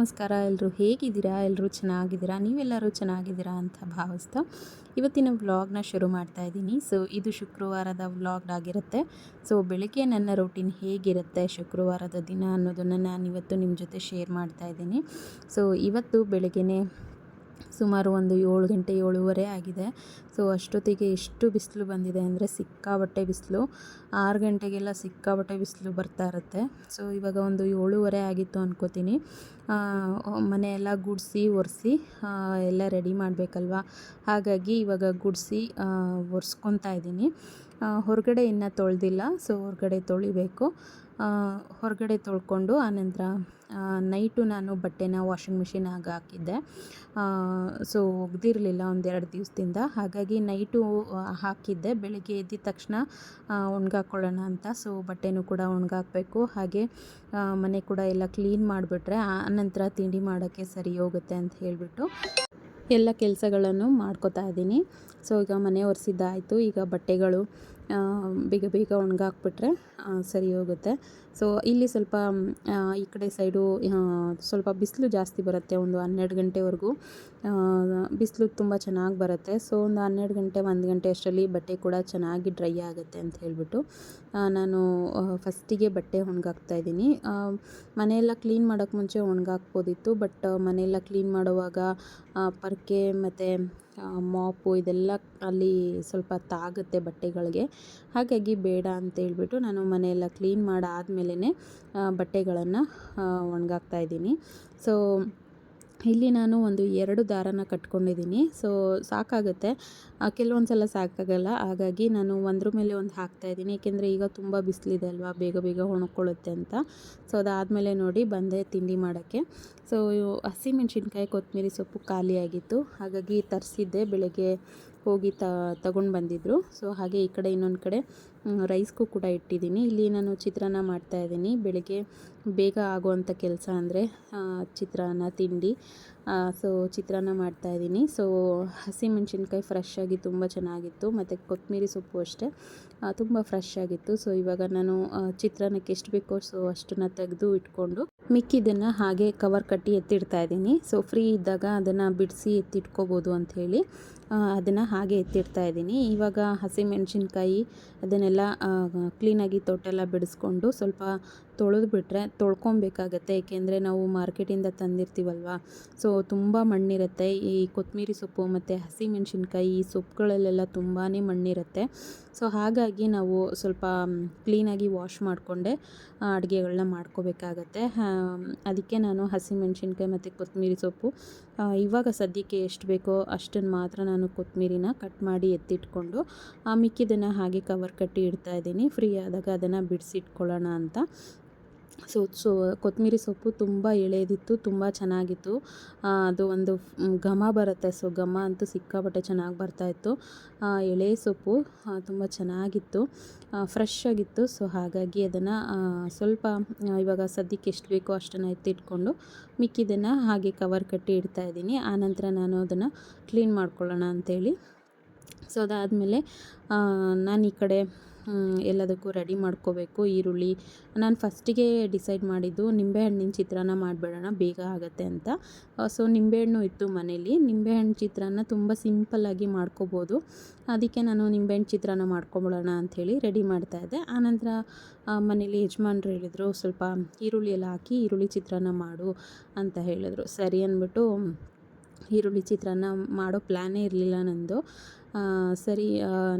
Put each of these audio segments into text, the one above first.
ನಮಸ್ಕಾರ ಎಲ್ಲರೂ ಹೇಗಿದ್ದೀರಾ? ಎಲ್ಲರೂ ಚೆನ್ನಾಗಿದ್ದೀರಾ? ನೀವೆಲ್ಲರೂ ಚೆನ್ನಾಗಿದ್ದೀರಾ ಅಂತ ಭಾವಿಸ್ತಾ ಇವತ್ತಿನ ವ್ಲಾಗ್ನ ಶುರು ಮಾಡ್ತಾ ಇದ್ದೀನಿ. ಸೊ, ಇದು ಶುಕ್ರವಾರದ ವ್ಲಾಗ್ ಆಗಿರುತ್ತೆ ಸೊ, ಬೆಳಗ್ಗೆ ನನ್ನ ರೂಟೀನ್ ಹೇಗಿರುತ್ತೆ ಶುಕ್ರವಾರದ ದಿನ ಅನ್ನೋದನ್ನು ನಾನು ಇವತ್ತು ನಿಮ್ಮ ಜೊತೆ ಶೇರ್ ಮಾಡ್ತಾ ಇದ್ದೀನಿ. ಸೊ, ಇವತ್ತು ಬೆಳಗ್ಗೆನೇ ಸುಮಾರು ಒಂದು ಏಳು ಗಂಟೆ ಏಳುವರೆ ಆಗಿದೆ. ಸೊ, ಅಷ್ಟೊತ್ತಿಗೆ ಎಷ್ಟು ಬಿಸಿಲು ಬಂದಿದೆ ಅಂದರೆ ಸಿಕ್ಕಾಬಟ್ಟೆ ಬಿಸಿಲು. ಆರು ಗಂಟೆಗೆಲ್ಲ ಸಿಕ್ಕಾಬಟ್ಟೆ ಬಿಸಿಲು ಬರ್ತಾ ಇರುತ್ತೆ. ಸೊ, ಇವಾಗ ಒಂದು ಏಳುವರೆ ಆಗಿತ್ತು ಅನ್ಕೋತೀನಿ. ಮನೆಯೆಲ್ಲ ಗುಡಿಸಿ, ಒರೆಸಿ ಎಲ್ಲ ರೆಡಿ ಮಾಡಬೇಕಲ್ವಾ? ಹಾಗಾಗಿ ಇವಾಗ ಗುಡಿಸಿ ಒರೆಸ್ಕೊತಾ ಇದ್ದೀನಿ. ಹೊರಗಡೆ ಇನ್ನೂ ತೊಳೆದಿಲ್ಲ. ಸೊ, ಹೊರಗಡೆ ತೊಳಿಬೇಕು. ಹೊರಗಡೆ ತೊಳ್ಕೊಂಡು ಆನಂತರ ನೈಟು ನಾನು ಬಟ್ಟೆನ ವಾಷಿಂಗ್ ಮಿಷಿನಾಗ ಹಾಕಿದ್ದೆ. ಸೊ ಒಗ್ದಿರಲಿಲ್ಲ ಒಂದೆರಡು ದಿವಸದಿಂದ. ಹಾಗಾಗಿ ನೈಟು ಹಾಕಿದ್ದೆ. ಬೆಳಗ್ಗೆ ಎದ್ದಿದ ತಕ್ಷಣ ಒಣಗಾಕೊಳ್ಳೋಣ ಅಂತ. ಸೊ ಬಟ್ಟೆನೂ ಕೂಡ ಒಣಗಾಕಬೇಕು. ಹಾಗೆ ಮನೆ ಕೂಡ ಎಲ್ಲ ಕ್ಲೀನ್ ಮಾಡಿಬಿಟ್ರೆ ಆನಂತರ ತಿಂಡಿ ಮಾಡೋಕ್ಕೆ ಸರಿ ಹೋಗುತ್ತೆ ಅಂತ ಹೇಳಿಬಿಟ್ಟು ಎಲ್ಲ ಕೆಲಸಗಳನ್ನು ಮಾಡ್ಕೋತಾ ಇದ್ದೀನಿ. ಸೊ ಈಗ ಮನೆ ಒರೆಸಿದ್ದಾಯಿತು. ಈಗ ಬಟ್ಟೆಗಳು ಬೇಗ ಬೇಗ ಒಣಗಾಕ್ಬಿಟ್ರೆ ಸರಿ ಹೋಗುತ್ತೆ. ಸೊ ಇಲ್ಲಿ ಸ್ವಲ್ಪ ಈ ಕಡೆ ಸೈಡು ಸ್ವಲ್ಪ ಬಿಸಿಲು ಜಾಸ್ತಿ ಬರುತ್ತೆ ಒಂದು ಹನ್ನೆರಡು ಗಂಟೆವರೆಗೂ. ಬಿಸಿಲು ತುಂಬ ಚೆನ್ನಾಗಿ ಬರುತ್ತೆ. ಸೊ ಒಂದು ಹನ್ನೆರಡು ಗಂಟೆ, ಒಂದು ಗಂಟೆ ಅಷ್ಟರಲ್ಲಿ ಬಟ್ಟೆ ಕೂಡ ಚೆನ್ನಾಗಿ ಡ್ರೈ ಆಗುತ್ತೆ ಅಂತ ಹೇಳಿಬಿಟ್ಟು ನಾನು ಫಸ್ಟಿಗೆ ಬಟ್ಟೆ ಒಣಗಾಕ್ತಾ ಇದ್ದೀನಿ. ಮನೆಯೆಲ್ಲ ಕ್ಲೀನ್ ಮಾಡೋಕ್ಕೆ ಮುಂಚೆ ಒಣಗಾಕ್ಬೋದಿತ್ತು, ಬಟ್ ಮನೆಯೆಲ್ಲ ಕ್ಲೀನ್ ಮಾಡುವಾಗ ಪರ್ಕೆ ಮತ್ತು ಮಾಪು ಇದೆಲ್ಲ ಅಲ್ಲಿ ಸ್ವಲ್ಪ ತಾಗುತ್ತೆ ಬಟ್ಟೆಗಳಿಗೆ. ಹಾಗಾಗಿ ಬೇಡ ಅಂತ ಹೇಳ್ಬಿಟ್ಟು ನಾನು ಮನೆಯೆಲ್ಲ ಕ್ಲೀನ್ ಮಾಡಾದ್ಮೇಲೆ ಬಟ್ಟೆಗಳನ್ನು ಒಣಗಾಕ್ತಾ ಇದ್ದೀನಿ. ಸೊ ಇಲ್ಲಿ ನಾನು ಒಂದು ಎರಡು ದಾರನ ಕಟ್ಕೊಂಡಿದ್ದೀನಿ. ಸೊ ಸಾಕಾಗುತ್ತೆ. ಕೆಲವೊಂದು ಸಲ ಸಾಕಾಗಲ್ಲ. ಹಾಗಾಗಿ ನಾನು ಒಂದ್ರ ಮೇಲೆ ಒಂದು ಹಾಕ್ತಾಯಿದ್ದೀನಿ ಏಕೆಂದರೆ ಈಗ ತುಂಬ ಬಿಸಿಲಿದೆ ಅಲ್ವಾ? ಬೇಗ ಬೇಗ ಒಣಕೊಳ್ಳುತ್ತೆ ಅಂತ. ಸೊ ಅದಾದಮೇಲೆ ನೋಡಿ ಬಂದೆ ತಿಂಡಿ ಮಾಡೋಕ್ಕೆ. ಸೊ ಹಸಿಮೆಣ್ಸಿನ್ಕಾಯಿ, ಕೊತ್ತಂಬರಿ ಸೊಪ್ಪು ಖಾಲಿಯಾಗಿತ್ತು. ಹಾಗಾಗಿ ತರಿಸಿದ್ದೆ ಬೆಳಗ್ಗೆ ಹೋಗಿ ತ, ತಗೊಂಡು ಬಂದಿದ್ದರು ಸೊ ಹಾಗೆ ಈ ಕಡೆ ಇನ್ನೊಂದು ಕಡೆ ರೈಸ್ಗೂ ಕೂಡ ಇಟ್ಟಿದ್ದೀನಿ. ಇಲ್ಲಿ ನಾನು ಚಿತ್ರಾನ್ನ ಮಾಡ್ತಾಯಿದ್ದೀನಿ ಬೆಳಗ್ಗೆ ಬೇಗ ಆಗುವಂಥ ಕೆಲಸ ಅಂದರೆ ಚಿತ್ರಾನ್ನ ತಿಂಡಿ. ಸೊ ಚಿತ್ರಾನ್ನ ಮಾಡ್ತಾಯಿದ್ದೀನಿ ಸೊ ಹಸಿಮೆಣ್ಸಿನ್ಕಾಯಿ ಫ್ರೆಶ್ ಆಗಿ ತುಂಬ ಚೆನ್ನಾಗಿತ್ತು. ಮತ್ತು ಕೊತ್ತಂಬರಿ ಸೊಪ್ಪು ಅಷ್ಟೇ. ತುಂಬ ಫ್ರೆಶ್ ಆಗಿತ್ತು. ಸೊ ಇವಾಗ ನಾನು ಚಿತ್ರಾನ್ನಕ್ಕೆ ಎಷ್ಟು ಬೇಕೋ ಸೊ, ಅಷ್ಟನ್ನು ತೆಗೆದು ಇಟ್ಕೊಂಡು ಮಿಕ್ಕಿದ್ದನ್ನು ಹಾಗೆ ಕವರ್ ಕಟ್ಟಿ ಎತ್ತಿಡ್ತಾ ಇದ್ದೀನಿ. ಸೊ ಫ್ರೀ ಇದ್ದಾಗ ಅದನ್ನು ಬಿಡಿಸಿ ಎತ್ತಿಟ್ಕೋಬೋದು ಅಂಥೇಳಿ ಅದನ್ನು ಹಾಗೆ ಎತ್ತಿಡ್ತಾ ಇದ್ದೀನಿ. ಇವಾಗ ಹಸಿಮೆಣ್ಸಿನ್ಕಾಯಿ ಅದನ್ನೆಲ್ಲ ಕ್ಲೀನಾಗಿ ತೊಟ್ಟೆಲ್ಲ ಬಿಡಿಸ್ಕೊಂಡು ಸ್ವಲ್ಪ ತೊಳೆದು ಬಿಟ್ಟರೆ ತೊಳ್ಕೊಬೇಕಾಗತ್ತೆ. ಏಕೆಂದರೆ ನಾವು ಮಾರ್ಕೆಟಿಂದ ತಂದಿರ್ತೀವಲ್ವ? ಸೊ ತುಂಬ ಮಣ್ಣಿರುತ್ತೆ. ಈ ಕೊತ್ತಂಬರಿ ಸೊಪ್ಪು ಮತ್ತು ಹಸಿಮೆಣ್ಸಿನ್ಕಾಯಿ ಈ ಸೊಪ್ಪುಗಳಲ್ಲೆಲ್ಲ ತುಂಬಾ ಮಣ್ಣಿರುತ್ತೆ. ಸೊ ಹಾಗಾಗಿ ನಾವು ಸ್ವಲ್ಪ ಕ್ಲೀನಾಗಿ ವಾಶ್ ಮಾಡಿಕೊಂಡೆ ಅಡುಗೆಗಳನ್ನ ಮಾಡ್ಕೋಬೇಕಾಗತ್ತೆ. ಅದಕ್ಕೆ ನಾನು ಹಸಿಮೆಣ್ಸಿನ್ಕಾಯಿ ಮತ್ತು ಕೊತ್ತಂಬರಿ ಸೊಪ್ಪು ಇವಾಗ ಸದ್ಯಕ್ಕೆ ಎಷ್ಟು ಬೇಕೋ ಅಷ್ಟನ್ನು ಮಾತ್ರ ನಾನು ಕೊತ್ತಂಬರಿನ ಕಟ್ ಮಾಡಿ ಎತ್ತಿಟ್ಕೊಂಡು ಆ ಮಿಕ್ಕಿದ್ದನ್ನು ಹಾಗೆ ಕವರ್ ಕಟ್ಟಿ ಇಡ್ತಾ ಇದ್ದೀನಿ. ಫ್ರೀ ಆದಾಗ ಅದನ್ನು ಬಿಡಿಸಿಟ್ಕೊಳ್ಳೋಣ ಅಂತ. ಸೊ ಸೊ, ಕೊತ್ತಂಬರಿ ಸೊಪ್ಪು ತುಂಬ ಎಳೆದಿತ್ತು, ತುಂಬ ಚೆನ್ನಾಗಿತ್ತು. ಅದು ಒಂದು ಘಮ ಬರುತ್ತೆ. ಸೊ, ಘಮ ಅಂತೂ ಸಿಕ್ಕಾಪಟ್ಟೆ ಚೆನ್ನಾಗಿ ಬರ್ತಾಯಿತ್ತು ಎಳೆ ಸೊಪ್ಪು ತುಂಬ ಚೆನ್ನಾಗಿತ್ತು. ಫ್ರೆಶ್ ಆಗಿತ್ತು. ಸೊ, ಹಾಗಾಗಿ ಅದನ್ನು ಸ್ವಲ್ಪ ಇವಾಗ ಸದ್ಯಕ್ಕೆ ಎಷ್ಟು ಬೇಕೋ ಅಷ್ಟನ್ನು ಎತ್ತಿಟ್ಕೊಂಡು ಮಿಕ್ಕಿದ್ದನ್ನು ಹಾಗೆ ಕವರ್ ಕಟ್ಟಿ ಇಡ್ತಾ ಇದ್ದೀನಿ. ಆನಂತರ ನಾನು ಅದನ್ನು ಕ್ಲೀನ್ ಮಾಡ್ಕೊಳ್ಳೋಣ ಅಂಥೇಳಿ ಸೊ, ಅದಾದಮೇಲೆ ನಾನು ಈ ಕಡೆ ಎಲ್ಲದಕ್ಕೂ ರೆಡಿ ಮಾಡ್ಕೋಬೇಕು, ಈರುಳ್ಳಿ. ನಾನು ಫಸ್ಟಿಗೆ ಡಿಸೈಡ್ ಮಾಡಿದ್ದು ನಿಂಬೆಹಣ್ಣಿನ ಚಿತ್ರಾನ್ನ ಮಾಡಿಬಿಡೋಣ ಬೇಗ ಆಗುತ್ತೆ ಅಂತ. ಸೊ ನಿಂಬೆಹಣ್ಣು ಇತ್ತು ಮನೇಲಿ. ನಿಂಬೆಹಣ್ಣು ಚಿತ್ರಾನ್ನ ತುಂಬ ಸಿಂಪಲ್ಲಾಗಿ ಮಾಡ್ಕೋಬೋದು. ಅದಕ್ಕೆ ನಾನು ನಿಂಬೆಹಣ್ಣು ಚಿತ್ರಾನ್ನ ಮಾಡ್ಕೊಬಿಡೋಣ ಅಂಥೇಳಿ ರೆಡಿ ಮಾಡ್ತಾಯಿದ್ದೆ ಆನಂತರ ಮನೇಲಿ ಯಜಮಾನ್ರು ಹೇಳಿದರು, ಸ್ವಲ್ಪ ಈರುಳ್ಳಿ ಎಲ್ಲ ಹಾಕಿ ಈರುಳ್ಳಿ ಚಿತ್ರಾನ್ನ ಮಾಡು ಅಂತ ಹೇಳಿದ್ರು. ಸರಿ ಅಂದ್ಬಿಟ್ಟು ಈರುಳ್ಳಿ ಚಿತ್ರಾನ್ನ ಮಾಡೋ ಪ್ಲ್ಯಾನೇ ಇರಲಿಲ್ಲ ನಂದು. ಸರಿ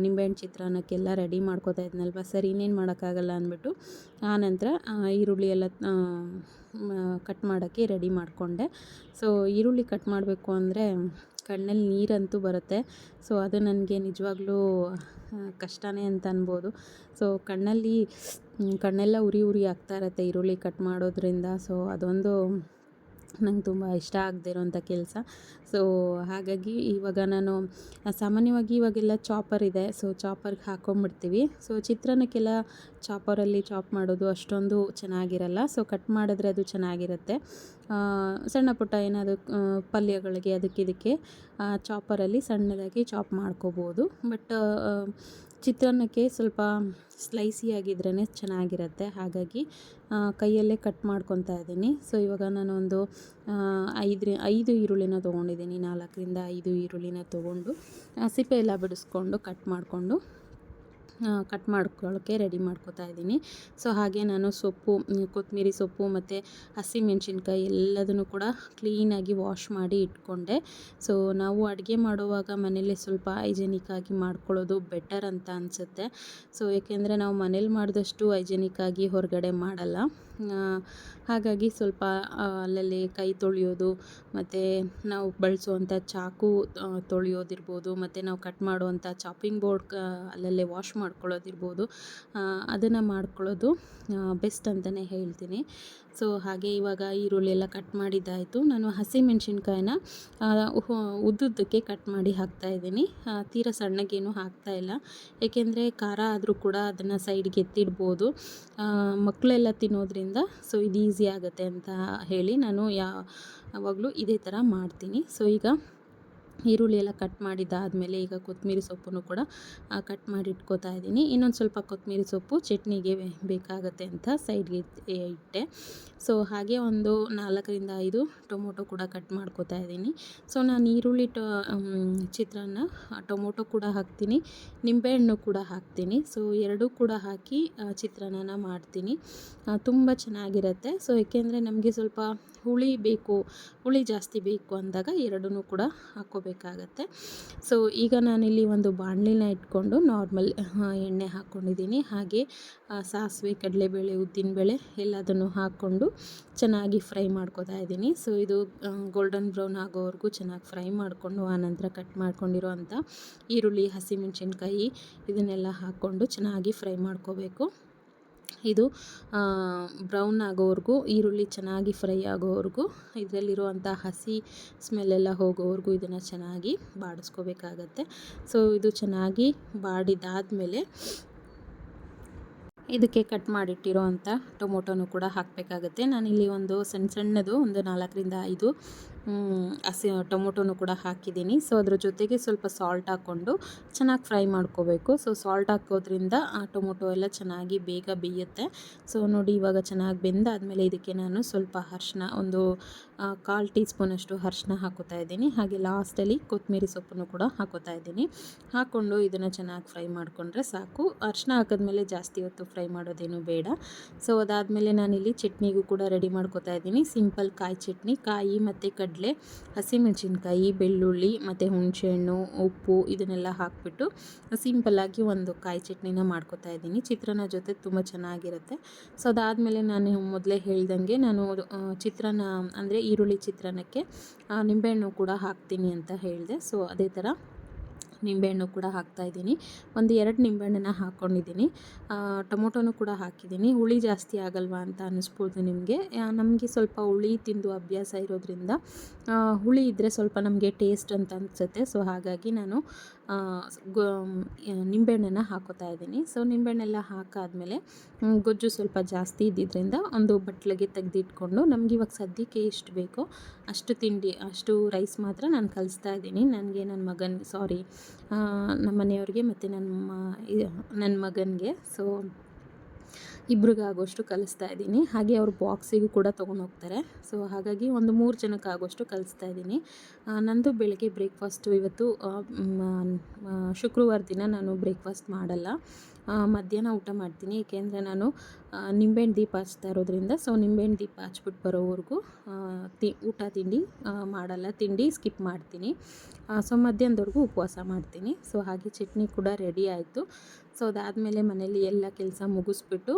ನಿಂಬೆಹಣ್ಣು ಚಿತ್ರಾನ್ನಕ್ಕೆಲ್ಲ ರೆಡಿ ಮಾಡ್ಕೋತಾ ಇದ್ನಲ್ವ? ಸರಿ, ಇನ್ನೇನು ಮಾಡೋಕ್ಕಾಗಲ್ಲ ಅಂದ್ಬಿಟ್ಟು ಆನಂತರ ಈರುಳ್ಳಿ ಎಲ್ಲ ಕಟ್ ಮಾಡೋಕ್ಕೆ ರೆಡಿ ಮಾಡಿಕೊಂಡೆ. ಸೊ ಈರುಳ್ಳಿ ಕಟ್ ಮಾಡಬೇಕು ಅಂದರೆ ಕಣ್ಣಲ್ಲಿ ನೀರಂತೂ ಬರುತ್ತೆ. ಸೊ ಅದು ನನಗೆ ನಿಜವಾಗ್ಲೂ ಕಷ್ಟನೇ ಅಂತ ಅನ್ಬೋದು. ಸೊ ಕಣ್ಣಲ್ಲಿ ಕಣ್ಣೆಲ್ಲ ಉರಿ ಉರಿ ಆಗ್ತಾ ಇರುತ್ತೆ ಈರುಳ್ಳಿ ಕಟ್ ಮಾಡೋದ್ರಿಂದ. ಸೊ ಅದೊಂದು ನಂಗೆ ತುಂಬ ಇಷ್ಟ ಆಗದೆ ಇರೋಂಥ ಕೆಲಸ. ಸೊ ಹಾಗಾಗಿ ಇವಾಗ ನಾನು ಸಾಮಾನ್ಯವಾಗಿ ಇವಾಗೆಲ್ಲ ಚಾಪರ್ ಇದೆ. ಸೊ ಚಾಪರ್ಗೆ ಹಾಕೊಂಬಿಡ್ತೀವಿ. ಸೊ ಚಿತ್ರಾನ್ನಕ್ಕೆಲ್ಲ ಚಾಪರಲ್ಲಿ ಚಾಪ್ ಮಾಡೋದು ಅಷ್ಟೊಂದು ಚೆನ್ನಾಗಿರಲ್ಲ. ಸೊ ಕಟ್ ಮಾಡಿದ್ರೆ ಅದು ಚೆನ್ನಾಗಿರುತ್ತೆ. ಸಣ್ಣ ಪುಟ್ಟ ಏನಾದರೂ ಪಲ್ಯಗಳಿಗೆ ಅದಕ್ಕೆ ಇದಕ್ಕೆ ಚಾಪರಲ್ಲಿ ಸಣ್ಣದಾಗಿ ಚಾಪ್ ಮಾಡ್ಕೋಬೋದು. ಬಟ್ ಚಿತ್ರಾನ್ನಕ್ಕೆ ಸ್ವಲ್ಪ ಸ್ಲೈಸಿ ಆಗಿದ್ರೇ ಚೆನ್ನಾಗಿರುತ್ತೆ. ಹಾಗಾಗಿ ಕೈಯಲ್ಲೇ ಕಟ್ ಮಾಡ್ಕೊತಾ ಇದ್ದೀನಿ. ಸೊ ಇವಾಗ ನಾನು ಒಂದು ಐದು ಐದು ಈರುಳ್ಳಿನ ತೊಗೊಂಡಿದ್ದೀನಿ. ನಾಲ್ಕರಿಂದ ಐದು ಈರುಳ್ಳಿನ ತೊಗೊಂಡು ಸಿಪ್ಪೆ ಎಲ್ಲ ಬಿಡಿಸ್ಕೊಂಡು, ಕಟ್ ಮಾಡಿಕೊಂಡು ಕಟ್ ಮಾಡ್ಕೊಳ್ಳೋಕ್ಕೆ ರೆಡಿ ಮಾಡ್ಕೊತಾ ಇದ್ದೀನಿ. ಸೊ, ಹಾಗೆ ನಾನು ಸೊಪ್ಪು, ಕೊತ್ತಂಬರಿ ಸೊಪ್ಪು ಮತ್ತು ಹಸಿಮೆಣ್ಸಿನ್ಕಾಯಿ ಎಲ್ಲದನ್ನು ಕೂಡ ಕ್ಲೀನಾಗಿ ವಾಶ್ ಮಾಡಿ ಇಟ್ಕೊಂಡೆ. ಸೊ, ನಾವು ಅಡುಗೆ ಮಾಡುವಾಗ ಮನೇಲಿ ಸ್ವಲ್ಪ ಹೈಜೆನಿಕ್ಕಾಗಿ ಮಾಡ್ಕೊಳ್ಳೋದು ಬೆಟರ್ ಅಂತ ಅನಿಸುತ್ತೆ. ಸೊ, ಏಕೆಂದರೆ ನಾವು ಮನೇಲಿ ಮಾಡಿದಷ್ಟು ಹೈಜೆನಿಕ್ಕಾಗಿ ಹೊರಗಡೆ ಮಾಡಲ್ಲ. ಹಾಗಾಗಿ ಸ್ವಲ್ಪ ಅಲ್ಲಲ್ಲಿ ಕೈ ತೊಳೆಯೋದು, ಮತ್ತು ನಾವು ಬಳಸುವಂಥ ಚಾಕು ತೊಳೆಯೋದಿರ್ಬೋದು, ಮತ್ತು ನಾವು ಕಟ್ ಮಾಡುವಂಥ ಚಾಪಿಂಗ್ ಬೋರ್ಡ್ ಅಲ್ಲಲ್ಲೇ ವಾಶ್ ಮಾಡ್ಕೊಳ್ಳೋದಿರ್ಬೋದು. ಅದನ್ನು ಮಾಡ್ಕೊಳ್ಳೋದು ಬೆಸ್ಟ್ ಅಂತಲೇ ಹೇಳ್ತೀನಿ. ಸೊ ಹಾಗೆ ಇವಾಗ ಈರುಳ್ಳಿ ಎಲ್ಲ ಕಟ್ ಮಾಡಿದ್ದಾಯಿತು. ನಾನು ಹಸಿಮೆಣ್ಸಿನ್ಕಾಯಿನ ಉದ್ದುದ್ದಕ್ಕೆ ಕಟ್ ಮಾಡಿ ಹಾಕ್ತಾಯಿದ್ದೀನಿ ತೀರ ಸಣ್ಣಗೇನು ಹಾಕ್ತಾಯಿಲ್ಲ ಏಕೆಂದರೆ ಖಾರ ಆದರೂ ಕೂಡ ಅದನ್ನು ಸೈಡ್ಗೆ ಎತ್ತಿಡ್ಬೋದು. ಮಕ್ಕಳೆಲ್ಲ ತಿನ್ನೋದ್ರಿಂದ ಸೊ ಇದು ಈಸಿ ಆಗುತ್ತೆ ಅಂತ ಹೇಳಿ ನಾನು ಯಾವಾಗಲೂ ಇದೇ ಥರ ಮಾಡ್ತೀನಿ. ಸೊ ಈಗ ಈರುಳ್ಳಿ ಎಲ್ಲ ಕಟ್ ಮಾಡಿದ್ದಾದಮೇಲೆ ಈಗ ಕೊತ್ತಂಬರಿ ಸೊಪ್ಪನ್ನು ಕೂಡ ಕಟ್ ಮಾಡಿ ಇಟ್ಕೋತಾ ಇದ್ದೀನಿ. ಇನ್ನೊಂದು ಸ್ವಲ್ಪ ಕೊತ್ತಂಬರಿ ಸೊಪ್ಪು ಚಟ್ನಿಗೆ ಬೇಕಾಗುತ್ತೆ ಅಂತ ಸೈಡ್ಗೆ ಇಟ್ಟೆ. ಸೊ ಹಾಗೆ ಒಂದು ನಾಲ್ಕರಿಂದ ಐದು ಟೊಮೊಟೊ ಕೂಡ ಕಟ್ ಮಾಡ್ಕೋತಾ ಇದ್ದೀನಿ. ಸೊ ನಾನು ಈರುಳ್ಳಿ ಟೊ ಚಿತ್ರಾನ್ನ ಟೊಮೊಟೊ ಕೂಡ ಹಾಕ್ತೀನಿ. ನಿಂಬೆಹಣ್ಣು ಕೂಡ ಹಾಕ್ತೀನಿ. ಸೊ ಎರಡೂ ಕೂಡ ಹಾಕಿ ಚಿತ್ರಾನ್ನನ ಮಾಡ್ತೀನಿ. ತುಂಬ ಚೆನ್ನಾಗಿರುತ್ತೆ. ಸೊ ಏಕೆಂದರೆ ನಮಗೆ ಸ್ವಲ್ಪ ಹುಳಿ ಬೇಕು, ಹುಳಿ ಜಾಸ್ತಿ ಬೇಕು ಅಂದಾಗ ಎರಡೂ ಕೂಡ ಹಾಕ್ಕೋಬೇಕಾಗತ್ತೆ. ಸೊ ಈಗ ನಾನಿಲ್ಲಿ ಒಂದು ಬಾಣಲಿನ ಇಟ್ಕೊಂಡು ನಾರ್ಮಲ್ ಎಣ್ಣೆ ಹಾಕ್ಕೊಂಡಿದ್ದೀನಿ. ಹಾಗೆ ಸಾಸಿವೆ, ಕಡಲೆಬೇಳೆ, ಉದ್ದಿನಬೇಳೆ ಎಲ್ಲದನ್ನು ಹಾಕ್ಕೊಂಡು ಚೆನ್ನಾಗಿ ಫ್ರೈ ಮಾಡ್ಕೋತಾ ಇದ್ದೀನಿ. ಸೊ ಇದು ಗೋಲ್ಡನ್ ಬ್ರೌನ್ ಆಗೋವರೆಗೂ ಚೆನ್ನಾಗಿ ಫ್ರೈ ಮಾಡಿಕೊಂಡು ಆನಂತರ ಕಟ್ ಮಾಡ್ಕೊಂಡಿರೋ ಅಂಥ ಈರುಳ್ಳಿ, ಹಸಿಮೆಣಸಿನ್ಕಾಯಿ ಇದನ್ನೆಲ್ಲ ಹಾಕ್ಕೊಂಡು ಚೆನ್ನಾಗಿ ಫ್ರೈ ಮಾಡ್ಕೋಬೇಕು. ಇದು ಬ್ರೌನ್ ಆಗೋವರೆಗೂ, ಈರುಳ್ಳಿ ಚೆನ್ನಾಗಿ ಫ್ರೈ ಆಗೋವರೆಗೂ ಇದರಲ್ಲಿರುವಂಥ ಹಸಿ ಸ್ಮೆಲ್ಲೆಲ್ಲ ಹೋಗೋವರೆಗೂ ಇದನ್ನು ಚೆನ್ನಾಗಿ ಬಾಡಿಸ್ಕೋಬೇಕಾಗತ್ತೆ. ಸೊ ಇದು ಚೆನ್ನಾಗಿ ಬಾಡಿದಾದಮೇಲೆ ಇದಕ್ಕೆ ಕಟ್ ಮಾಡಿಟ್ಟಿರೋ ಅಂಥ ಟೊಮೊಟೊನು ಕೂಡ ಹಾಕಬೇಕಾಗತ್ತೆ. ನಾನಿಲ್ಲಿ ಒಂದು ಸಣ್ಣ ಸಣ್ಣದು ಒಂದು ನಾಲ್ಕರಿಂದ ಐದು ಹಸಿ ಟೊಮೊಟೊನು ಕೂಡ ಹಾಕಿದ್ದೀನಿ. ಸೊ ಅದ್ರ ಜೊತೆಗೆ ಸ್ವಲ್ಪ ಸಾಲ್ಟ್ ಹಾಕ್ಕೊಂಡು ಚೆನ್ನಾಗಿ ಫ್ರೈ ಮಾಡ್ಕೋಬೇಕು. ಸೊ ಸಾಲ್ಟ್ ಹಾಕೋದ್ರಿಂದ ಆ ಟೊಮೊಟೊ ಎಲ್ಲ ಚೆನ್ನಾಗಿ ಬೇಗ ಬೇಯುತ್ತೆ. ಸೊ ನೋಡಿ ಇವಾಗ ಚೆನ್ನಾಗಿ ಬೆಂದಾದಮೇಲೆ ಇದಕ್ಕೆ ನಾನು ಸ್ವಲ್ಪ ಅರ್ಶಿನ, ಒಂದು ಕಾಲು ಟೀ ಸ್ಪೂನಷ್ಟು ಅರ್ಶಿನ ಹಾಕೋತಾ ಇದ್ದೀನಿ. ಹಾಗೆ ಲಾಸ್ಟಲ್ಲಿ ಕೊತ್ತಂಬರಿ ಸೊಪ್ಪನ್ನು ಕೂಡ ಹಾಕೋತಾ ಇದ್ದೀನಿ. ಹಾಕ್ಕೊಂಡು ಇದನ್ನು ಚೆನ್ನಾಗಿ ಫ್ರೈ ಮಾಡಿಕೊಂಡ್ರೆ ಸಾಕು. ಅರ್ಶಿನ ಹಾಕಿದ್ಮೇಲೆ ಜಾಸ್ತಿ ಹೊತ್ತು ಫ್ರೈ ಮಾಡೋದೇನು ಬೇಡ. ಸೊ ಅದಾದಮೇಲೆ ನಾನಿಲ್ಲಿ ಚಟ್ನಿಗೂ ಕೂಡ ರೆಡಿ ಮಾಡ್ಕೋತಾ ಇದ್ದೀನಿ. ಸಿಂಪಲ್ ಕಾಯಿ ಚಟ್ನಿ, ಕಾಯಿ ಮತ್ತು ಕಡಲೆ, ಹಸಿಮೆಣಸಿನ್ಕಾಯಿ, ಬೆಳ್ಳುಳ್ಳಿ ಮತ್ತು ಹುಣಸೆಹಣ್ಣು, ಉಪ್ಪು ಇದನ್ನೆಲ್ಲ ಹಾಕಿಬಿಟ್ಟು ಸಿಂಪಲ್ಲಾಗಿ ಒಂದು ಕಾಯಿ ಚಟ್ನಿನ ಮಾಡ್ಕೋತಾ ಇದ್ದೀನಿ. ಚಿತ್ರಾನ್ನ ಜೊತೆ ತುಂಬ ಚೆನ್ನಾಗಿರುತ್ತೆ. ಸೊ ಅದಾದಮೇಲೆ ನಾನು ಮೊದಲೇ ಹೇಳ್ದಂಗೆ ನಾನು ಚಿತ್ರಾನ್ನ ಅಂದರೆ ಈರುಳ್ಳಿ ಚಿತ್ರಾನ್ನಕ್ಕೆ ನಿಂಬೆಹಣ್ಣು ಕೂಡ ಹಾಕ್ತೀನಿ ಅಂತ ಹೇಳಿದೆ. ಸೊ ಅದೇ ಥರ ನಿಂಬೆಹಣ್ಣು ಕೂಡ ಹಾಕ್ತಾ ಇದ್ದೀನಿ. ಒಂದು ಎರಡು ನಿಂಬೆಹಣ್ಣನ್ನು ಹಾಕ್ಕೊಂಡಿದ್ದೀನಿ ಟೊಮೊಟೊನೂ ಕೂಡ ಹಾಕಿದ್ದೀನಿ. ಹುಳಿ ಜಾಸ್ತಿ ಆಗಲ್ವಾ ಅಂತ ಅನ್ನಿಸ್ಬೋದು ನಿಮಗೆ. ನಮಗೆ ಸ್ವಲ್ಪ ಹುಳಿ ತಿಂದು ಅಭ್ಯಾಸ ಇರೋದ್ರಿಂದ ಹುಳಿ ಇದ್ದರೆ ಸ್ವಲ್ಪ ನಮಗೆ ಟೇಸ್ಟ್ ಅಂತ ಅನಿಸುತ್ತೆ. ಸೊ, ಹಾಗಾಗಿ ನಾನು ಗೊ ನಿಂಬೆಹಣ್ಣನ್ನು ಹಾಕೋತಾ ಇದ್ದೀನಿ. ಸೊ, ನಿಂಬೆಹಣ್ಣೆಲ್ಲ ಹಾಕಾದಮೇಲೆ ಗೊಜ್ಜು ಸ್ವಲ್ಪ ಜಾಸ್ತಿ ಇದ್ದಿದ್ದರಿಂದ ಒಂದು ಬಟ್ಲಿಗೆ ತೆಗೆದಿಟ್ಕೊಂಡು, ನಮ್ಗೆ ಇವಾಗ ಸದ್ಯಕ್ಕೆ ಎಷ್ಟು ಬೇಕೋ ಅಷ್ಟು ತಿಂಡಿ, ಅಷ್ಟು ರೈಸ್ ಮಾತ್ರ ನಾನು ಕಲಿಸ್ತಾ ಇದ್ದೀನಿ. ನನಗೆ ನನ್ನ ಮಗನ, ಸಾರಿ ನಮ್ಮ ಮನೆಯವ್ರಿಗೆ ಮತ್ತು ನನ್ನ ನನ್ನ ಮಗನಿಗೆ. ಸೊ ಇಬ್ರಿಗಾಗೋಷ್ಟು ಕಲಿಸ್ತಾ ಇದ್ದೀನಿ. ಹಾಗೆ ಅವ್ರ ಬಾಕ್ಸಿಗೂ ಕೂಡ ತೊಗೊಂಡು ಹೋಗ್ತಾರೆ. ಸೊ ಹಾಗಾಗಿ ಒಂದು ಮೂರು ಜನಕ್ಕೆ ಆಗೋಷ್ಟು ಕಲಿಸ್ತಾ ಇದ್ದೀನಿ. ನಂದು ಬೆಳಗ್ಗೆ ಬ್ರೇಕ್ಫಾಸ್ಟು ಇವತ್ತು ಶುಕ್ರವಾರ ದಿನ ನಾನು ಬ್ರೇಕ್ಫಾಸ್ಟ್ ಮಾಡಲ್ಲ. ಮಧ್ಯಾಹ್ನ ಊಟ ಮಾಡ್ತೀನಿ. ಏಕೆಂದರೆ ನಾನು ನಿಂಬೆಹಣ್ಣು ದೀಪ ಹಚ್ತಾ ಇರೋದ್ರಿಂದ ಸೊ ನಿಂಬೆಹಣ್ಣು ದೀಪ ಹಚ್ಬಿಟ್ಟು ಬರೋವರೆಗೂ ತಿ, ಊಟ ತಿಂಡಿ ಮಾಡಲ್ಲ. ತಿಂಡಿ ಸ್ಕಿಪ್ ಮಾಡ್ತೀನಿ. ಸೊ ಮಧ್ಯಾಹ್ನದವರೆಗೂ ಉಪವಾಸ ಮಾಡ್ತೀನಿ. ಸೊ ಹಾಗೆ ಚಟ್ನಿ ಕೂಡ ರೆಡಿ ಆಯಿತು. ಸೊ ಅದಾದಮೇಲೆ ಮನೇಲಿ ಎಲ್ಲ ಕೆಲಸ ಮುಗಿಸ್ಬಿಟ್ಟು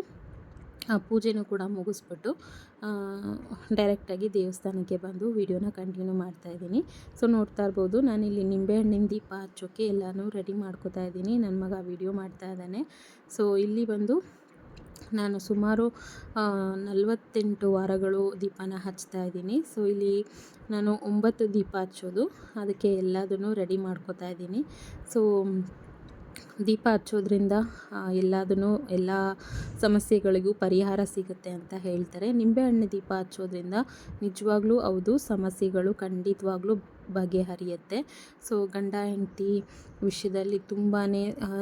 ಪೂಜೆನೂ ಕೂಡ ಮುಗಿಸ್ಬಿಟ್ಟು ಡೈರೆಕ್ಟಾಗಿ ದೇವಸ್ಥಾನಕ್ಕೆ ಬಂದು ವೀಡಿಯೋನ ಕಂಟಿನ್ಯೂ ಮಾಡ್ತಾ ಇದ್ದೀನಿ. ಸೊ ನೋಡ್ತಾ ಇರ್ಬೋದು, ನಾನಿಲ್ಲಿ ನಿಂಬೆಹಣ್ಣಿನ ದೀಪ ಹಚ್ಚೋಕ್ಕೆ ಎಲ್ಲನೂ ರೆಡಿ ಮಾಡ್ಕೋತಾ ಇದ್ದೀನಿ. ನನ್ನ ಮಗ ವೀಡಿಯೋ ಮಾಡ್ತಾ ಇದ್ದಾನೆ. ಸೊ ಇಲ್ಲಿ ಬಂದು ನಾನು ಸುಮಾರು ನಲವತ್ತೆಂಟು ವಾರಗಳು ದೀಪನ ಹಚ್ತಾ ಇದ್ದೀನಿ. ಸೊ ಇಲ್ಲಿ ನಾನು ಒಂಬತ್ತು ದೀಪ ಹಚ್ಚೋದು. ಅದಕ್ಕೆ ಎಲ್ಲದನ್ನು ರೆಡಿ ಮಾಡ್ಕೋತಾ ಇದ್ದೀನಿ. ಸೊ ದೀಪ ಹಚ್ಚೋದ್ರಿಂದ ಎಲ್ಲದನ್ನು, ಎಲ್ಲ ಸಮಸ್ಯೆಗಳಿಗೂ ಪರಿಹಾರ ಸಿಗುತ್ತೆ ಅಂತ ಹೇಳ್ತಾರೆ. ನಿಂಬೆಹಣ್ಣು ದೀಪ ಹಚ್ಚೋದ್ರಿಂದ ನಿಜವಾಗ್ಲೂ ಹೌದು, ಸಮಸ್ಯೆಗಳು ಖಂಡಿತವಾಗ್ಲೂ ಬಗೆಹರಿಯುತ್ತೆ. ಸೊ, ಗಂಡ, ಹೆಂಡತಿ ವಿಷಯದಲ್ಲಿ ತುಂಬಾ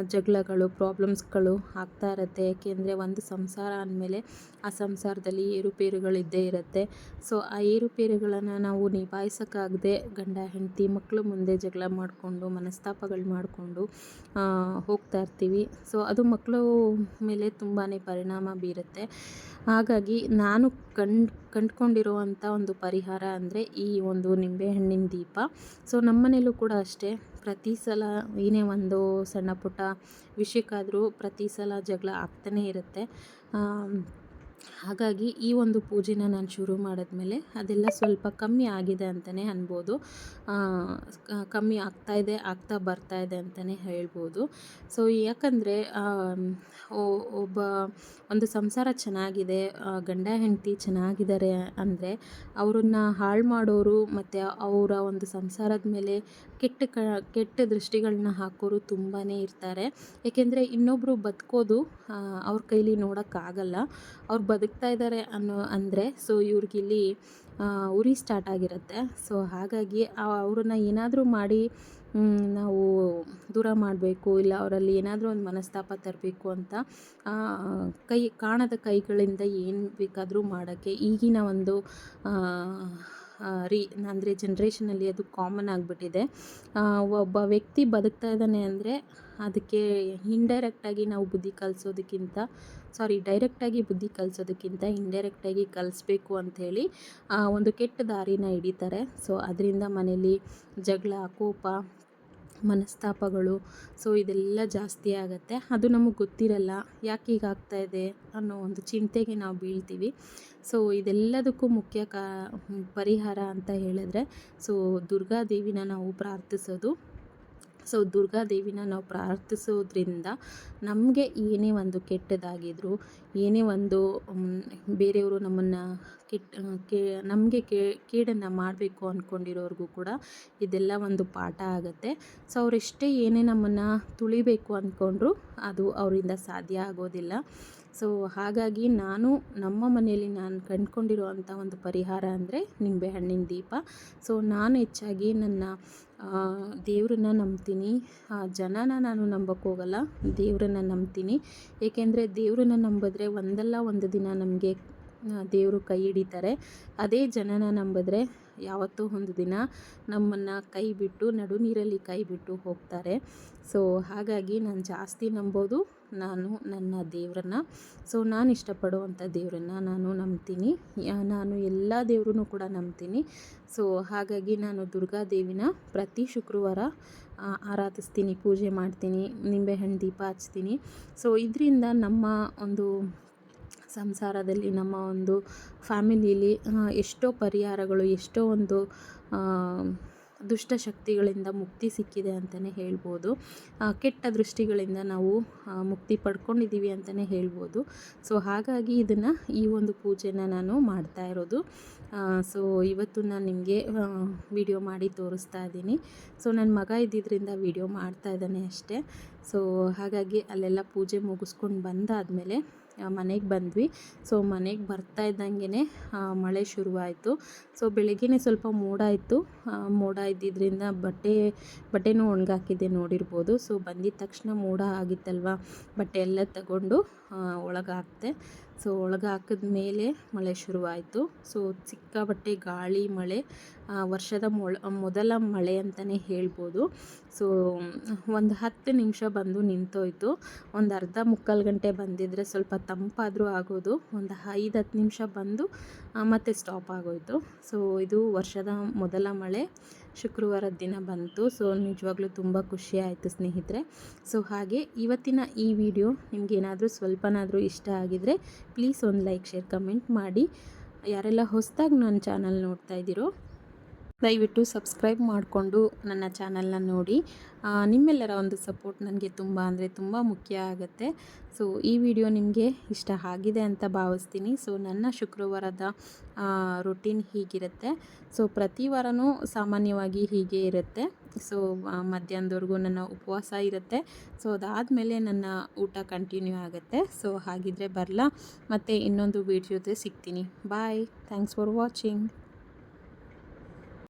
ಜಗಳಗಳು, ಪ್ರಾಬ್ಲಮ್ಸ್ಗಳು ಆಗ್ತಾ ಇರುತ್ತೆ. ಯಾಕೆಂದರೆ ಒಂದು ಸಂಸಾರ ಅಂದಮೇಲೆ ಆ ಸಂಸಾರದಲ್ಲಿ ಏರುಪೇರುಗಳಿದ್ದೇ ಇರುತ್ತೆ. ಸೊ, ಆ ಏರುಪೇರುಗಳನ್ನು ನಾವು ನಿಭಾಯಿಸೋಕ್ಕಾಗದೆ ಗಂಡ, ಹೆಂಡತಿ ಮಕ್ಕಳು ಮುಂದೆ ಜಗಳ ಮಾಡಿಕೊಂಡು, ಮನಸ್ತಾಪಗಳು ಮಾಡಿಕೊಂಡು ಹೋಗ್ತಾ ಇರ್ತೀವಿ. ಸೊ, ಅದು ಮಕ್ಕಳು ಮೇಲೆ ತುಂಬಾ ಪರಿಣಾಮ ಬೀರುತ್ತೆ. ಹಾಗಾಗಿ ನಾನು ಕಂಡು, ಕಂಡುಕೊಂಡಿರುವಂಥ ಒಂದು ಪರಿಹಾರ ಅಂದರೆ ಈ ಒಂದು ನಿಂಬೆಹಣ್ಣಿನ ದೀಪ. ಸೊ ನಮ್ಮನೇಲೂ ಕೂಡ ಅಷ್ಟೇ. ಪ್ರತಿ ಸಲ ಏನೇ ಒಂದು ಸಣ್ಣ ಪುಟ್ಟ ವಿಷಯಕ್ಕಾದರೂ ಪ್ರತಿ ಸಲ ಜಗಳ ಆಗ್ತಾನೇ ಇರುತ್ತೆ. ಹಾಗಾಗಿ ಈ ಒಂದು ಪೂಜೆನ ನಾನು ಶುರು ಮಾಡಿದ್ಮೇಲೆ ಅದೆಲ್ಲ ಸ್ವಲ್ಪ ಕಮ್ಮಿ ಆಗಿದೆ ಅಂತಲೇ ಅನ್ಬೋದು. ಕಮ್ಮಿ ಆಗ್ತಾ ಇದೆ, ಆಗ್ತಾ ಬರ್ತಾ ಇದೆ ಅಂತಲೇ ಹೇಳ್ಬೋದು. ಸೊ ಯಾಕಂದರೆ ಒಬ್ಬ ಒಂದು ಸಂಸಾರ ಚೆನ್ನಾಗಿದೆ ಗಂಡ ಹೆಂಡತಿ ಚೆನ್ನಾಗಿದ್ದಾರೆ ಅಂದರೆ ಅವರನ್ನು ಹಾಳು ಮಾಡೋರು ಮತ್ತು ಅವರ ಒಂದು ಸಂಸಾರದ ಮೇಲೆ ಕೆಟ್ಟ ಕ, ಕೆಟ್ಟ ದೃಷ್ಟಿಗಳನ್ನ ಹಾಕೋರು ತುಂಬಾ ಇರ್ತಾರೆ. ಏಕೆಂದರೆ ಇನ್ನೊಬ್ಬರು ಬದುಕೋದು ಅವ್ರ ಕೈಲಿ ನೋಡೋಕ್ಕಾಗಲ್ಲ. ಅವ್ರು ಬದುಕ್ತಾ ಇದ್ದಾರೆ ಅನ್ನೋ, ಅಂದರೆ ಸೊ ಇವ್ರಿಗಿಲ್ಲಿ ಉರಿ ಸ್ಟಾರ್ಟ್ ಆಗಿರುತ್ತೆ. ಸೊ ಹಾಗಾಗಿ ಅವ್ರನ್ನ ಏನಾದರೂ ಮಾಡಿ ನಾವು ದೂರ ಮಾಡಬೇಕು, ಇಲ್ಲ ಅವರಲ್ಲಿ ಏನಾದರೂ ಒಂದು ಮನಸ್ತಾಪ ತರಬೇಕು ಅಂತ ಕೈ, ಕಾಣದ ಕೈಗಳಿಂದ ಏನು ಬೇಕಾದರೂ ಮಾಡೋಕ್ಕೆ ಈಗಿನ ಒಂದು ರೀ, ಅಂದರೆ ಜನ್ರೇಷನಲ್ಲಿ ಅದು ಕಾಮನ್ ಆಗಿಬಿಟ್ಟಿದೆ. ಒಬ್ಬ ವ್ಯಕ್ತಿ ಬದುಕ್ತಾ ಇದ್ದಾನೆ ಅಂದರೆ ಅದಕ್ಕೆ ಇಂಡೈರೆಕ್ಟಾಗಿ ನಾವು ಬುದ್ಧಿ ಕಲಿಸೋದಕ್ಕಿಂತ ಸಾರಿ ಡೈರೆಕ್ಟಾಗಿ ಬುದ್ಧಿ ಕಲಿಸೋದಕ್ಕಿಂತ ಇಂಡೈರೆಕ್ಟಾಗಿ ಕಲಿಸ್ಬೇಕು ಅಂಥೇಳಿ ಒಂದು ಕೆಟ್ಟ ದಾರಿನ ಹಿಡಿತಾರೆ. ಸೊ ಅದರಿಂದ ಮನೇಲಿ ಜಗಳ, ಕೋಪ ಮನಸ್ತಾಪಗಳು. ಸೊ, ಇದೆಲ್ಲ ಜಾಸ್ತಿ ಆಗುತ್ತೆ. ಅದು ನಮಗೆ ಗೊತ್ತಿರಲ್ಲ, ಯಾಕೆ ಹೀಗಾಗ್ತಾ ಇದೆ ಅನ್ನೋ ಒಂದು ಚಿಂತೆಗೆ ನಾವು ಬೀಳ್ತೀವಿ. ಸೊ, ಇದೆಲ್ಲದಕ್ಕೂ ಮುಖ್ಯ ಕಾ, ಪರಿಹಾರ ಅಂತ ಹೇಳಿದ್ರೆ, ಸೊ ದುರ್ಗಾದೇವಿನ ನಾವು ಪ್ರಾರ್ಥಿಸೋದು ಸೊ ದುರ್ಗಾದೇವಿನ ನಾವು ಪ್ರಾರ್ಥಿಸೋದ್ರಿಂದ ನಮಗೆ ಏನೇ ಒಂದು ಕೆಟ್ಟದಾಗಿದ್ರು, ಏನೇ ಒಂದು ಬೇರೆಯವರು ನಮ್ಮನ್ನು ಕೆಟ್ಟ ಕೇ, ನಮಗೆ ಕೇಡನ್ನು ಮಾಡಬೇಕು ಅಂದ್ಕೊಂಡಿರೋರ್ಗೂ ಕೂಡ ಇದೆಲ್ಲ ಒಂದು ಪಾಠ ಆಗುತ್ತೆ. ಸೊ ಅವರೆಷ್ಟೇ ಏನೇ ನಮ್ಮನ್ನು ತುಳಿಬೇಕು ಅಂದ್ಕೊಂಡ್ರು ಅದು ಅವರಿಂದ ಸಾಧ್ಯ ಆಗೋದಿಲ್ಲ. ಸೊ ಹಾಗಾಗಿ ನಾನು ನಮ್ಮ ಮನೆಯಲ್ಲಿ ನಾನು ಕಂಡುಕೊಂಡಿರುವಂಥ ಒಂದು ಪರಿಹಾರ ಅಂದರೆ ನಿಂಬೆಹಣ್ಣಿನ ದೀಪ. ಸೊ ನಾನು ಹೆಚ್ಚಾಗಿ ನನ್ನ ದೇವ್ರನ್ನ ನಂಬ್ತೀನಿ. ಜನನ ನಾನು ನಂಬಕ್ಕೆ ಹೋಗಲ್ಲ. ದೇವ್ರನ್ನ ನಂಬ್ತೀನಿ. ಏಕೆಂದರೆ ದೇವ್ರನ್ನ ನಂಬಿದ್ರೆ ಒಂದಲ್ಲ ಒಂದು ದಿನ ನಮಗೆ ದೇವರು ಕೈ ಹಿಡಿತಾರೆ. ಅದೇ ಜನನ ನಂಬಿದ್ರೆ ಯಾವತ್ತೂ ಒಂದು ದಿನ ನಮ್ಮನ್ನು ಕೈ ಬಿಟ್ಟು ನಡು ನೀರಲ್ಲಿ ಕೈ ಬಿಟ್ಟು ಹೋಗ್ತಾರೆ. ಸೊ ಹಾಗಾಗಿ ನಾನು ಜಾಸ್ತಿ ನಂಬೋದು. ನಾನು ನನ್ನ ದೇವರನ್ನ. ಸೊ ನಾನು ಇಷ್ಟಪಡುವಂಥ ದೇವರನ್ನ ನಾನು ನಂಬ್ತೀನಿ. ನಾನು ಎಲ್ಲ ದೇವ್ರೂ ಕೂಡ ನಂಬ್ತೀನಿ. ಸೊ ಹಾಗಾಗಿ ನಾನು ದುರ್ಗಾದೇವಿನ ಪ್ರತಿ ಶುಕ್ರವಾರ ಆರಾಧಿಸ್ತೀನಿ, ಪೂಜೆ ಮಾಡ್ತೀನಿ, ನಿಂಬೆಹಣ್ಣು ದೀಪ ಹಚ್ತೀನಿ. ಸೊ ಇದರಿಂದ ನಮ್ಮ ಒಂದು ಸಂಸಾರದಲ್ಲಿ, ನಮ್ಮ ಒಂದು ಫ್ಯಾಮಿಲೀಲಿ ಎಷ್ಟೋ ಪರಿಹಾರಗಳು, ಎಷ್ಟೋ ಒಂದು ದುಷ್ಟಶಕ್ತಿಗಳಿಂದ ಮುಕ್ತಿ ಸಿಕ್ಕಿದೆ ಅಂತಲೇ ಹೇಳ್ಬೋದು. ಕೆಟ್ಟ ದೃಷ್ಟಿಗಳಿಂದ ನಾವು ಮುಕ್ತಿ ಪಡ್ಕೊಂಡಿದ್ದೀವಿ ಅಂತಲೇ ಹೇಳ್ಬೋದು. ಸೊ, ಹಾಗಾಗಿ ಇದನ್ನು ಈ ಒಂದು ಪೂಜೆನ ನಾನು ಮಾಡ್ತಾ ಇರೋದು. ಸೊ, ಇವತ್ತು ನಾನು ನಿಮಗೆ ವಿಡಿಯೋ ಮಾಡಿ ತೋರಿಸ್ತಾ ಇದ್ದೀನಿ. ಸೊ ನನ್ನ ಮಗ ಇದ್ದಿದ್ದರಿಂದ ವಿಡಿಯೋ ಮಾಡ್ತಾ ಇದ್ದಾನೆ ಅಷ್ಟೇ. ಸೊ, ಹಾಗಾಗಿ ಅಲ್ಲೆಲ್ಲ ಪೂಜೆ ಮುಗಿಸ್ಕೊಂಡು ಬಂದಾದಮೇಲೆ ಮನೆಗೆ ಬಂದ್ವಿ. ಸೊ, ಮನೆಗೆ ಬರ್ತಾ ಇದ್ದಂಗೆ ಮಳೆ ಶುರುವಾಯಿತು. ಸೊ ಬೆಳಗ್ಗೆ ಸ್ವಲ್ಪ ಮೋಡ ಇತ್ತು. ಮೋಡ ಇದ್ದಿದ್ದರಿಂದ ಬಟ್ಟೆ, ಬಟ್ಟೆನೂ ಒಣಗಾಕಿದ್ದೆ ನೋಡಿರ್ಬೋದು. ಸೊ ಬಂದಿದ್ದ ತಕ್ಷಣ ಮೋಡ ಆಗಿತ್ತಲ್ವ? ಬಟ್ಟೆ ಎಲ್ಲ ತಗೊಂಡು ಒಳಗೆ ಸೊ ಒಳಗೆ ಮೇಲೆ ಮಳೆ ಶುರುವಾಯಿತು. ಸೊ ಸಿಕ್ಕಾಪಟ್ಟೆ ಗಾಳಿ, ಮಳೆ ವರ್ಷದ ಮೊಳ, ಮೊದಲ ಮಳೆ ಅಂತಲೇ ಹೇಳ್ಬೋದು. ಸೊ ಒಂದು ಹತ್ತು ನಿಮಿಷ ಬಂದು ನಿಂತೋಯ್ತು. ಒಂದು ಅರ್ಧ ಮುಕ್ಕಾಲು ಗಂಟೆ ಬಂದಿದ್ದರೆ ಸ್ವಲ್ಪ ತಂಪಾದರೂ ಆಗೋದು. ಒಂದು ಐದು ಹತ್ತು ನಿಮಿಷ ಬಂದು ಮತ್ತೆ ಸ್ಟಾಪ್ ಆಗೋಯಿತು. ಸೊ ಇದು ವರ್ಷದ ಮೊದಲ ಮಳೆ. ಶುಕ್ರವಾರದ ದಿನ ಬಂತು. ಸೊ, ನಿಜವಾಗ್ಲೂ ತುಂಬ ಖುಷಿ ಆಯಿತು ಸ್ನೇಹಿತರೆ. ಸೊ, ಹಾಗೆ ಇವತ್ತಿನ ಈ ವಿಡಿಯೋ ನಿಮಗೇನಾದರೂ ಸ್ವಲ್ಪನಾದರೂ ಇಷ್ಟ ಆಗಿದರೆ ಪ್ಲೀಸ್ ಒಂದು ಲೈಕ್ ಶೇರ್ ಕಮೆಂಟ್ ಮಾಡಿ. ಯಾರೆಲ್ಲ ಹೊಸದಾಗಿ ನನ್ನ ಚಾನಲ್ ನೋಡ್ತಾ ಇದ್ದೀರೋ ದಯವಿಟ್ಟು ಸಬ್ಸ್ಕ್ರೈಬ್ ಮಾಡಿಕೊಂಡು ನನ್ನ ಚಾನಲ್ನ ನೋಡಿ. ನಿಮ್ಮೆಲ್ಲರ ಒಂದು ಸಪೋರ್ಟ್ ನನಗೆ ತುಂಬ ಅಂದರೆ ತುಂಬ ಮುಖ್ಯ ಆಗುತ್ತೆ. ಸೊ, ಈ ವಿಡಿಯೋ ನಿಮಗೆ ಇಷ್ಟ ಆಗಿದೆ ಅಂತ ಭಾವಿಸ್ತೀನಿ. ಸೊ, ನನ್ನ ಶುಕ್ರವಾರದ ರೊಟೀನ್ ಹೀಗಿರುತ್ತೆ. ಸೊ, ಪ್ರತಿ ವಾರವೂ ಸಾಮಾನ್ಯವಾಗಿ ಹೀಗೆ ಇರುತ್ತೆ. ಸೊ ಮಧ್ಯಾಹ್ನದವರೆಗೂ ನನ್ನ ಉಪವಾಸ ಇರುತ್ತೆ. ಸೊ, ಅದಾದಮೇಲೆ ನನ್ನ ಊಟ ಕಂಟಿನ್ಯೂ ಆಗುತ್ತೆ. ಸೊ, ಹಾಗಿದ್ರೆ ಬರಲಾ. ಮತ್ತು ಇನ್ನೊಂದು ವೀಡಿಯೋ ಸಿಗ್ತೀನಿ. Bye thanks for watching